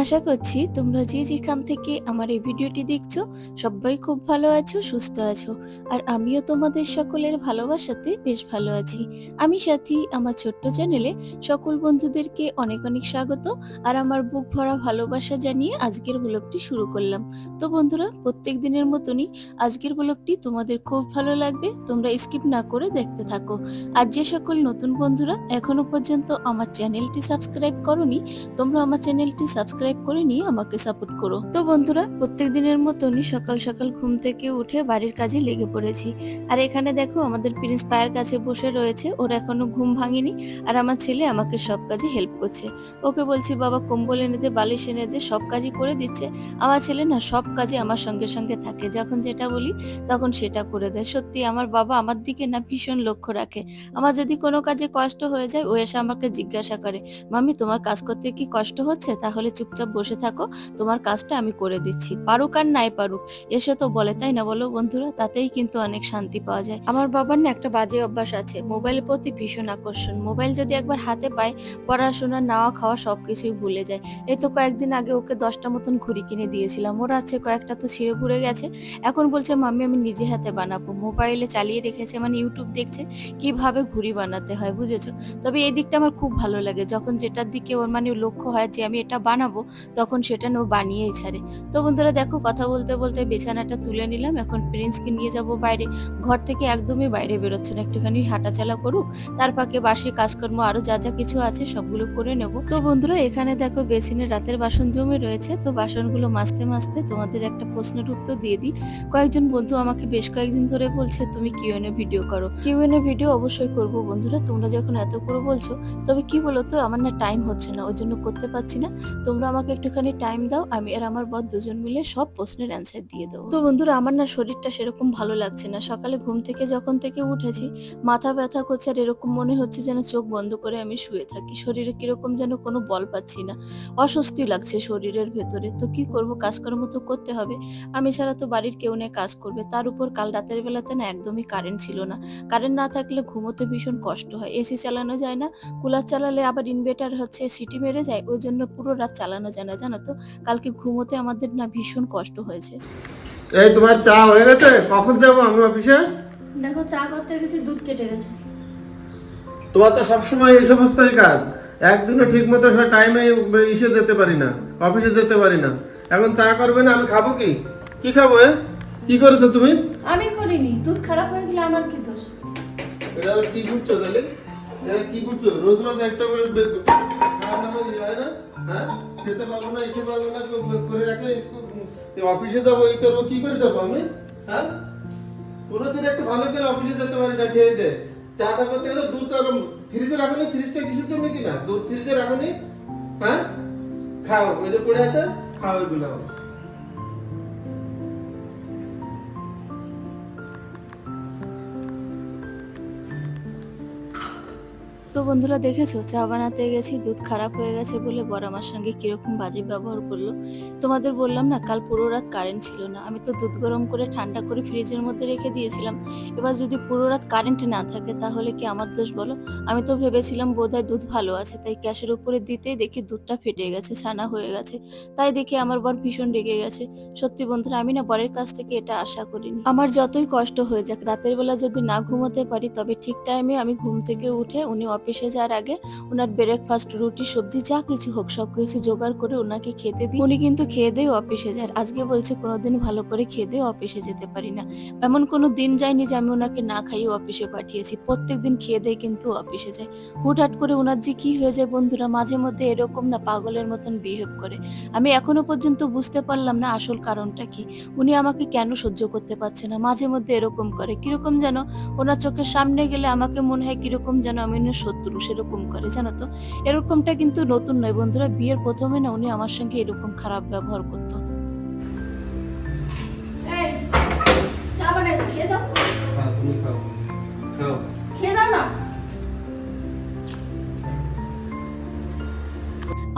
আশা করছি তোমরা যে যেখান থেকে আমার এই ভিডিওটি দেখছ, সবাই খুব ভালো আছো, সুস্থ আছো। আর আমিও তোমাদের সকলের ভালোবাসাতে বেশ ভালো আছি। আমি সাথী, আমার ছোট্ট চ্যানেলে সকল বন্ধুদেরকে অনেক অনেক স্বাগত। আর আমার বুক ভরা ভালোবাসা জানিয়ে আজকের ব্লগটি শুরু করলাম। তো বন্ধুরা, প্রত্যেক দিনের মতনই আজকের ব্লগটি তোমাদের খুব ভালো লাগবে। তোমরা স্কিপ না করে দেখতে থাকো। আর যে সকল নতুন বন্ধুরা এখনও পর্যন্ত আমার চ্যানেলটি সাবস্ক্রাইব করনি, তোমরা আমার চ্যানেলটি সাবস্ক্রাইব করে নিয়ে আমাকে সাপোর্ট করো। তো বন্ধুরা, প্রত্যেক দিনের মতনই সকাল সকাল ঘুম থেকে উঠে বাড়ির কাজে লেগে পড়েছি। আর এখানে দেখো, আমাদের প্রিন্স পায়ের কাছে বসে রয়েছে। ওর এখনও ঘুম ভাঙেনি আর আমার ছেলে আমাকে সব কাজে হেল্প করছে। ওকে বলছি, বাবা, কম্বল এনে দে, বালিশ এনে দে, সব কাজই করে দিচ্ছে। আমার ছেলে না সব কাজে আমার সঙ্গে সঙ্গে থাকে। যখন যেটা বলি, তখন সেটা করে দেয়। সত্যি, আমার বাবা আমার দিকে না ভীষণ লক্ষ্য রাখে। আমার যদি কোনো কাজে কষ্ট হয়ে যায়, ও এসে আমাকে জিজ্ঞাসা করে মামি তোমার কাজ করতে কি কষ্ট হচ্ছে? তাহলে চুপচাপ বসে থাকো, তোমার কাজটা আমি করে দিচ্ছি। পারুক আর নাই পারুক, এসে তো বলে, তাই না বলো বন্ধুরা? তাতেই কিন্তু অনেক শান্তি পাওয়া যায়। আমার বাবার না একটা বাজে অভ্যাস আছে, মোবাইলের প্রতি ভীষণ আকর্ষণ। মোবাইল যদি একবার হাতে পায়, পড়াশোনা, নাওয়া, খাওয়া সবকিছুই ভুলে যায়। এই তো কয়েকদিন আগে ওকে দশটা মতন ঘুড়ি কিনে দিয়েছিলাম। ওর আছে কয়েকটা তো ছিঁড়ে ঘুরে গেছে। এখন বলছে, মাম্মি, আমি নিজে হাতে বানাবো। মোবাইলে চালিয়ে রেখেছে মানে ইউটিউব দেখছে, কীভাবে ঘুড়ি বানাতে হয়, বুঝেছ? তবে এই দিকটা আমার খুব ভালো লাগে। যখন যেটার দিকে ওর মানে লক্ষ্য হয় যে, আমি এটা বানাবো তখন সেটা ও বানিয়েই ছাড়ে। তো বন্ধুরা দেখো, কথা বলতে বলতে বিছানাটা তুলে নিলাম। এখন প্রিন্সকে নিয়ে যাব বাইরে। ঘর থেকে একদমই বাইরে বেরোচ্ছে না। একটুখানি হাঁটাচলা করুক, তার ফাঁকে বাসি কাজকর্ম, আরও যা যা কিছু আছে সবগুলো করে নেব। তো বন্ধুরা, এখানে দেখো বেসিনে রাতের বাসন জমে রয়েছে। তো বাসনগুলো মাজতে মাজতে তোমাদের একটা প্রশ্নের উত্তর দিয়ে দিই। কয়েকজন বন্ধু আমাকে বেশ কয়েকদিন ধরে বলছে, তুমি কিউএনএ ভিডিও করো। কিউএনএ ভিডিও অবশ্যই করব বন্ধুরা। তোমরা যখন এত করে বলছো, তবে কি বলো তো আমার না টাইম হচ্ছে না, ওই জন্য করতে পারছি না। তোমরা আমাকে একটুখানি টাইম দাও, আমি আর আমার বর দুজন মিলে সব প্রশ্নের অ্যান্সার দিয়ে দেবো। তো বন্ধুরা, আমার না শরীরটা সেরকম ভালো লাগছে না। সকালে ঘুম থেকে যখন থেকে উঠেছি, মাথা ব্যথা করছে আর এরকম মনে হচ্ছে যেন চোখ বন্ধ করে আমি শুয়ে থাকি। শরীরে কীরকম যেন কোনো বল পাচ্ছি না। অস্বস্তি লাগছে শরীরের ভেতরে। তো কি করব? কাজকর্ম তো করতে হবে। আমি ছাড়া তো বাড়ির কেউ নেই কাজ করবে। তার উপর কাল রাতের বেলাতে না একদমই কারেন্ট ছিল না। কারেন্ট না থাকলে ঘুমোতে ভীষণ কষ্ট হয়। এসি চালানো যায় না। কুলার চালালে আবার ইনভার্টার হচ্ছে সিটি মেরে যায়। ওই জন্য পুরো রাত চালানো যায় না জানো তো কালকে ঘুমোতে আমাদের না ভীষণ কষ্ট হয়েছে। এই তোমার চা হয়ে গেছে? কখন যাব আমি অফিসে? দেখো চা করতে গেছি দুধ কেটে গেছে। তোমার তো সবসময় এই সমস্তই কাজ। একদিনও ঠিক মতো টাইমে ইসে যেতে পারি না অফিসে যেতে পারি না। এখন চা করবে না আমি খাব কি? কি খাব এ? কি করেছ তুমি? আমি করিনি দুধ খারাপ হয়ে গেলে আমার কি দোষ? এটা কি করছ তাহলে? এটা কি করছ? রোজ রোজ একটা করে হয়? অফিসে কি করে যাব আমি? হ্যাঁ? কোনোদিন একটু ভালো করে অফিসে যেতে পারি না, খেয়ে দে। চাটা করতে গেলে দুধ আর ফ্রিজে রাখো ফ্রিজটা কিসের জন্য কিনা? দুধ ফ্রিজে রাখো নি হ্যাঁ? খাও, ওই যে পড়ে আছে, খাও ওইগুলো বন্ধুরা দেখেছ? চা বানাতে গেছি, দুধ খারাপ হয়ে গেছে বলে বড় আমার সঙ্গে কীরকম বাজে ব্যবহার করল? তোমাদের বললাম না, কাল পুরো রাত কারেন্ট ছিল না। আমি তো দুধ গরম করে ঠান্ডা করে ফ্রিজের মধ্যে রেখে দিয়েছিলাম। এবার যদি পুরো রাত কারেন্ট না থাকে, তাহলে কি আমার দোষ বলো? আমি তো ভেবেছিলাম বোধহয় দুধ ভালো আছে, তাই গ্যাসের উপরে দিতেই দেখি দুধটা ফেটে গেছে, ছানা হয়ে গেছে। তাই দেখে আমার বর ভীষণ রেগে গেছে। সত্যি বন্ধুরা, আমি না বরের কাছ থেকে এটা আশা করিনি। আমার যতই কষ্ট হয়ে যাক, রাতের বেলা যদি না ঘুমোতে পারি, তবে ঠিক টাইমে আমি ঘুম থেকে উঠে উনি অফিসে যাওয়ার আগে ওনার ব্রেকফাস্ট রুটি, সবজি, যা কিছু হোক, সব কিছু জোগাড় করে ওনাকে খেতে দিই। উনি কিন্তু খেয়ে দিয়ে অফিসে যায় আজকে বলছে কোনোদিন ভালো করে খেয়ে দিয়ে অফিসে যেতে পারি না। এমন কোনো দিন যায়নি যে আমি ওনাকে না খাইয়ে অফিসে পাঠিয়েছি। প্রত্যেক দিন খেয়ে দিয়ে কিন্তু অফিসে যায়। হুটহাট করে ওনার যে কি হয়ে যায় বন্ধুরা, মাঝে মধ্যে এরকম না পাগলের মতন বিহেভ করে। আমি এখনও পর্যন্ত বুঝতে পারলাম না আসল কারণটা কি। উনি আমাকে কেন সহ্য করতে পারছে না? মাঝে মধ্যে এরকম করে। কীরকম যেন ওনার চোখের সামনে গেলে আমাকে মনে হয় কীরকম যেন আমি ওনার শত্রু সেরকম করে, জানো তো? এরকমটা কিন্তু নতুন নয় বন্ধুরা, বিয়ের প্রথমে না উনি আমার সঙ্গে এরকম খারাপ ব্যবহার করতো।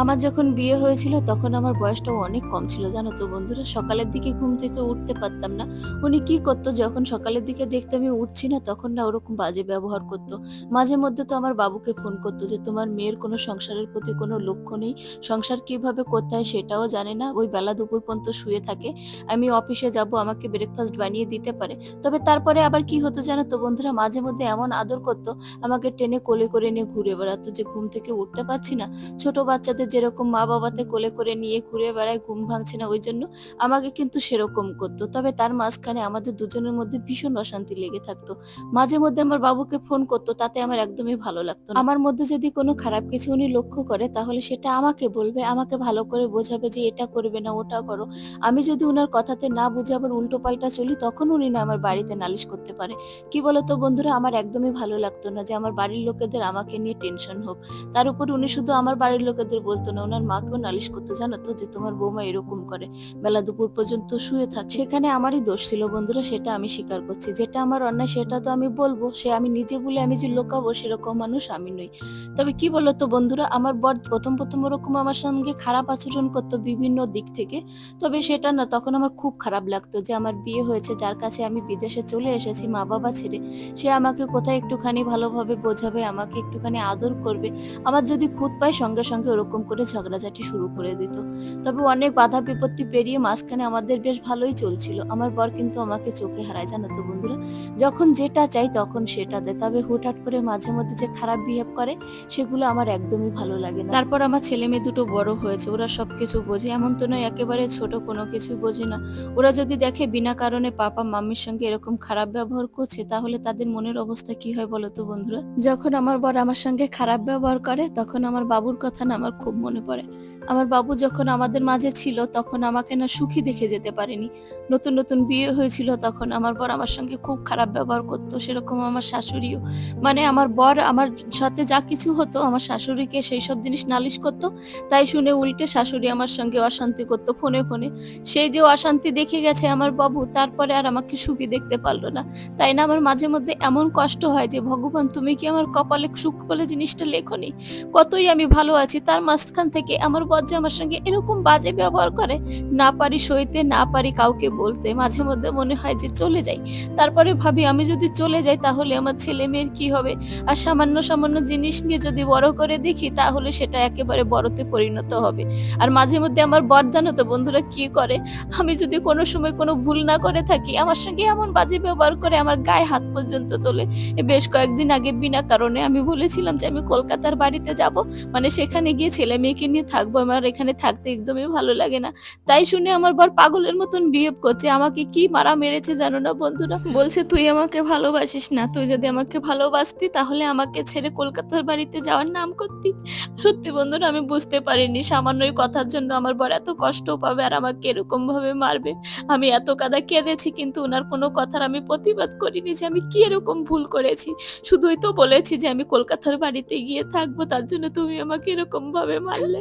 আমার যখন বিয়ে হয়েছিল, তখন আমার বয়সটাও অনেক কম ছিল, জানো তো বন্ধুরা। সকালের দিকে ঘুম থেকে উঠতে পারতাম না। উনি কি করতো, যখন সকালের দিকে দেখতে আমি উঠছি না, তখন না ওরকম বাজে ব্যবহার করতো। মাঝে মধ্যে তো আমার বাবুকে ফোন করতো যে, তোমার মেয়ের কোনো সংসারের প্রতি কোনো লক্ষ্য নেই। সংসার কীভাবে করতে হয় সেটাও জানে না। ওই বেলা দুপুর পর্যন্ত শুয়ে থাকে। আমি অফিসে যাব, আমাকে ব্রেকফাস্ট বানিয়ে দিতে পারে। তবে তারপরে আবার কি হতো জানো তো বন্ধুরা, মাঝে মধ্যে এমন আদর করতো, আমাকে টেনে কোলে করে নিয়ে ঘুরে বেড়াতো যে, ঘুম থেকে উঠতে পারছি না। ছোট বাচ্চাদের যেরকম মা বাবাতে কোলে করে নিয়ে ঘুরে বেড়ায় ঘুম ভাঙছে না, ওই জন্য আমাকে কিন্তু সেরকম করতো। তবে তার মাঝখানে আমাদের দুজনের মধ্যে ভীষণ অশান্তি লেগে থাকতো। মাঝে মধ্যে আমার বাবুকে ফোন করতো, তাতে আমার একদমই ভালো লাগতো আমার মধ্যে যদি কোনো খারাপ কিছু উনি লক্ষ্য করে, তাহলে সেটা আমাকে বলবে, আমাকে ভালো করে বোঝাবে যে এটা করবে না, ওটা করো। আমি যদি ওনার কথাতে না বুঝে আবার উল্টো পাল্টা চলি, তখন উনি না আমার বাড়িতে নালিশ করতে পারে। কি বলতো বন্ধুরা, আমার একদমই ভালো লাগতো না যে আমার বাড়ির লোকেদের আমাকে নিয়ে টেনশন হোক। তার উপর উনি শুধু আমার বাড়ির লোকেদের বলতো না, ওনার মাকেও নালিশ করতো, জানো তো, যে তোমার বৌমা এরকম করে। বেলা দুপুর পর্যন্ত শুয়ে থাক। সেখানে আমারই দোষ ছিল, বন্ধুরা, সেটা আমি স্বীকার করছি। যেটা আমার অন্যায়, সেটা তো আমি বলব। সে আমি নিজে বলে আমি যে লোকাবো, সেরকম মানুষ আমি নই। তবে কি বলতো, বন্ধুরা, আমার বর প্রথম প্রথম ওরকম আমার সঙ্গে খারাপ আচরণ করতো বিভিন্ন দিক থেকে। তবে সেটা না, তখন আমার খুব খারাপ লাগতো যে আমার বিয়ে হয়েছে, যার কাছে আমি বিদেশে চলে এসেছি মা বাবা ছেড়ে। সে আমাকে কোথায় একটুখানি ভালোভাবে বোঝাবে, আমাকে একটুখানি আদর করবে। আমার যদি খুঁত পায়, সঙ্গে সঙ্গে ওরকম করে ঝগড়াঝাটি শুরু করে দিত। তবে অনেক বাধা বিপত্তি পেরিয়ে মাঝখানে আমাদের বেশ ভালোই চলছিল। আমার বর কিন্তু আমাকে চোখে হারায়, জানো তো বন্ধুরা। যখন যেটা চাই তখন সেটা দেয়। তবে হুটহাট করে মাঝে মধ্যে যে খারাপ বিহেভ করে, সেগুলো আমার একদমই ভালো লাগে না। তারপর আমার ছেলে মেয়ে দুটো বড় হয়েছে। ওরা সবকিছু বোঝে। এমন তো নয়, একেবারে ছোট কোনো কিছু বোঝে না। ওরা যদি দেখে বিনা কারণে পাপা মাম্মির সঙ্গে এরকম খারাপ ব্যবহার করছে, তাহলে তাদের মনের অবস্থা কি হয় বলো তো বন্ধুরা? যখন আমার বর আমার সঙ্গে খারাপ ব্যবহার করে, তখন আমার বাবুর কথা না আমার খুব মনে পড়ে আমার বাবু যখন আমাদের মাঝে ছিল, তখন আমাকে না সুখী দেখে যেতে পারেনি। নতুন নতুন বিয়ে হয়েছিল, তখন আমার বর আমার সঙ্গে খুব খারাপ ব্যবহার করতো, সেরকম আমার শাশুড়িও। মানে আমার বর আমার সাথে যা কিছু হতো, আমার শাশুড়িকে সেই সব জিনিস নালিশ করতো। তাই শুনে উল্টে শাশুড়ি আমার সঙ্গে অশান্তি করতো ফোনে ফোনে। সেই যে অশান্তি দেখে গেছে আমার বাবু, তারপরে আর আমাকে সুখী দেখতে পারল না। তাই না আমার মাঝে মধ্যে এমন কষ্ট হয় যে, ভগবান, তুমি কি আমার কপালে সুখ বলে জিনিসটা লেখনি? কতই আমি ভালো আছি, তার মাঝখান থেকে আমার বর যে আমার সঙ্গে এরকম বাজে ব্যবহার করে, না পারি সইতে, না পারি কাউকে বলতে, মাঝে মধ্যে মনে হয় যে চলে যাই। তারপরে ভাবি, আমি যদি চলে যাই তাহলে আমার ছেলে মেয়ের কি হবে? আর সামান্য সামান্য জিনিস নিয়ে যদি বড় করে দেখি, তাহলে সেটা একেবারে বড়তে পরিণত হবে। আর মাঝে মধ্যে আমার বর জানো তো বন্ধুরা কি করে? আমি যদি কোনো সময় কোনো ভুল না করে থাকি, আমার সঙ্গে এমন বাজে ব্যবহার করে আমার গায়ে হাত পর্যন্ত তোলে। বেশ কয়েকদিন আগে বিনা কারণে আমি বলেছিলাম যে আমি কলকাতার বাড়িতে যাব মানে সেখানে গিয়ে ছেলে মেয়েকে নিয়ে থাকব। আমার এখানে থাকতে একদমই ভালো লাগে না। তাই শুনে আমার বর পাগলের মতন বিহেভ করছে, আমাকে কি মারা মেরেছে জানো না বন্ধুরা? বলছে, তুই আমাকে ভালোবাসিস না, তুই যদি আমাকে ভালোবাসতি তাহলে আমাকে ছেড়ে কলকাতার বাড়িতে যাওয়ার নাম করতি। সত্যি বন্ধুরা, আমি বুঝতে পারিনি, সামান্য এই কথার জন্য আমার বর এত কষ্ট পাবে আর আমাকে এরকম ভাবে মারবে। আমি এত কাদা কেঁদেছি, কিন্তু ওনার কোনো কথার আমি প্রতিবাদ করিনি যে আমি কি এরকম ভুল করেছি। শুধুই তো বলেছি যে আমি কলকাতার বাড়িতে গিয়ে থাকব, তার জন্য তুমি আমাকে এরকম ভাবে মারলে।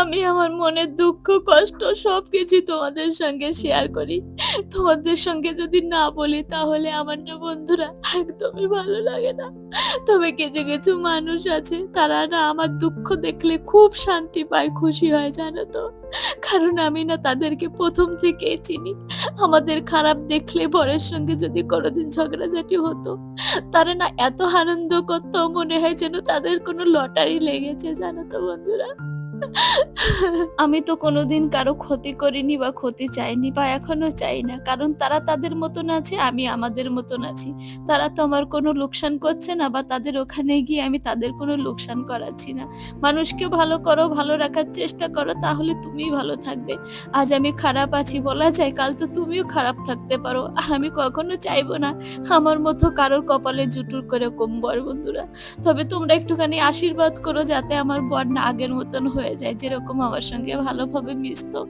আমি আমার মনের দুঃখ, কষ্ট সবকিছু তোমাদের সঙ্গে শেয়ার করি। তোমাদের সঙ্গে যদি না বলি, তাহলে আমার না বন্ধুরা একদমই ভালো লাগে না। তবে কিছু কিছু মানুষ আছে, তারা না আমার দুঃখ দেখলে খুব শান্তি পায়, খুশি হয়, জানো তো? কারণ আমি না তাদেরকে প্রথম থেকেই চিনি। আমাদের খারাপ দেখলে বরের সঙ্গে যদি কোনোদিন ঝগড়াঝাটি হতো, তারা না এত আনন্দ করতো, মনে হয় যেন তাদের কোনো লটারি লেগেছে, জানো তো বন্ধুরা? আমি তো কোনোদিন কারও ক্ষতি করিনি বা ক্ষতি চাইনি বা এখনও চাই না। কারণ তারা তাদের মতন আছে, আমি আমাদের মতন আছি। তারা তো আমার কোনো লোকসান করছে না বা তাদের ওখানে গিয়ে আমি তাদের কোনো লোকসান করাচ্ছি না। মানুষকে ভালো করো, ভালো রাখার চেষ্টা করো, তাহলে তুমি ভালো থাকবে। আজ আমি খারাপ আছি বলা যায়, কাল তো তুমিও খারাপ থাকতে পারো। আর আমি কখনো চাইব না। আমার মতো কারোর কপালে জুটুর করে কম বর বন্ধুরা। তবে তোমরা একটুখানি আশীর্বাদ করো যাতে আমার বর না আগের মতন হয়ে হয়ে যায়। যেরকম আমার সঙ্গে ভালোভাবে মিশতো,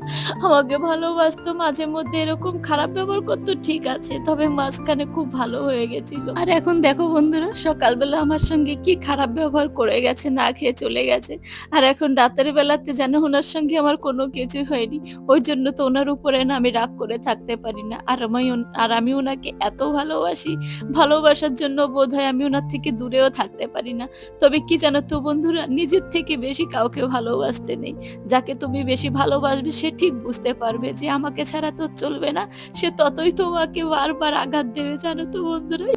আমাকে ভালোবাসতো, মাঝে মধ্যে এরকম খারাপ ব্যবহার করতো, ঠিক আছে, তবে মাঝখানে খুব ভালো হয়ে গেছিল। আর এখন দেখো বন্ধুরা, সকালবেলা আমার সঙ্গে কি খারাপ ব্যবহার করে গেছে, না খেয়ে চলে গেছে। আর এখন রাতের বেলাতে যেন ওনার সঙ্গে আমার কোনো কিছুই হয়নি, ওই জন্য তো ওনার উপরে না আমি রাগ করে থাকতে পারি না। আর আমি আর আমি ওনাকে এত ভালোবাসি, ভালোবাসার জন্য বোধ হয় আমি ওনার থেকে দূরেও থাকতে পারি না। তবে কি জানো তো বন্ধুরা, নিজের থেকে বেশি কাউকে ভালোবাসতে নেই। যাকে তুমি বেশি ভালোবাসবে, সে ঠিক বুঝতে পারবে যে আমাকে ছাড়া তো চলবে না। সে ততই তোমাকে বারবার আঘাত দেবে, জানো তো বন্ধুরা।